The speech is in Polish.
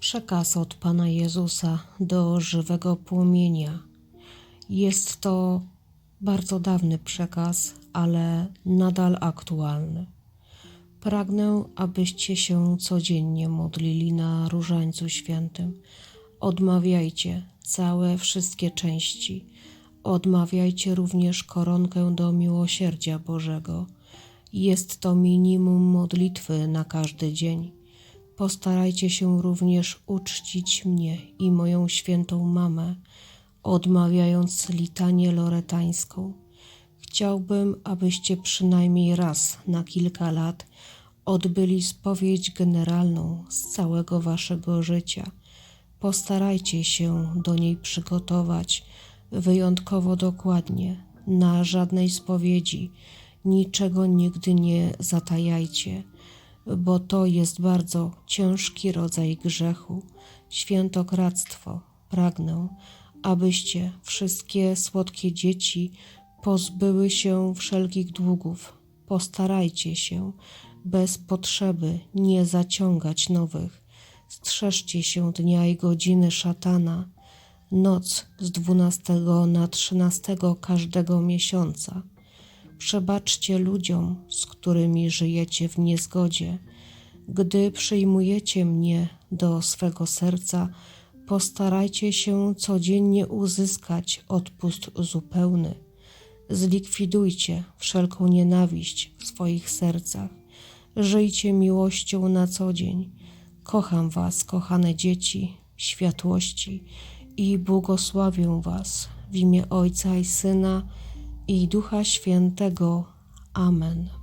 Przekaz od Pana Jezusa do żywego płomienia. Jest to bardzo dawny przekaz, ale nadal aktualny. Pragnę, abyście się codziennie modlili na Różańcu Świętym. Odmawiajcie całe wszystkie części. Odmawiajcie również koronkę do miłosierdzia Bożego. Jest to minimum modlitwy na każdy dzień. Postarajcie się również uczcić mnie i moją świętą mamę, odmawiając litanię loretańską. Chciałbym, abyście przynajmniej raz na kilka lat odbyli spowiedź generalną z całego waszego życia. Postarajcie się do niej przygotować wyjątkowo dokładnie. Na żadnej spowiedzi niczego nigdy nie zatajajcie, bo to jest bardzo ciężki rodzaj grzechu, świętokradztwo. Pragnę, abyście wszystkie słodkie dzieci pozbyły się wszelkich długów. Postarajcie się bez potrzeby nie zaciągać nowych. Strzeżcie się dnia i godziny szatana, noc z dwunastego na trzynastego każdego miesiąca. Przebaczcie ludziom, z którymi żyjecie w niezgodzie. Gdy przyjmujecie mnie do swego serca, postarajcie się codziennie uzyskać odpust zupełny. Zlikwidujcie wszelką nienawiść w swoich sercach. Żyjcie miłością na co dzień. Kocham Was, kochane dzieci, światłości i błogosławię Was w imię Ojca i Syna i Ducha Świętego. Amen.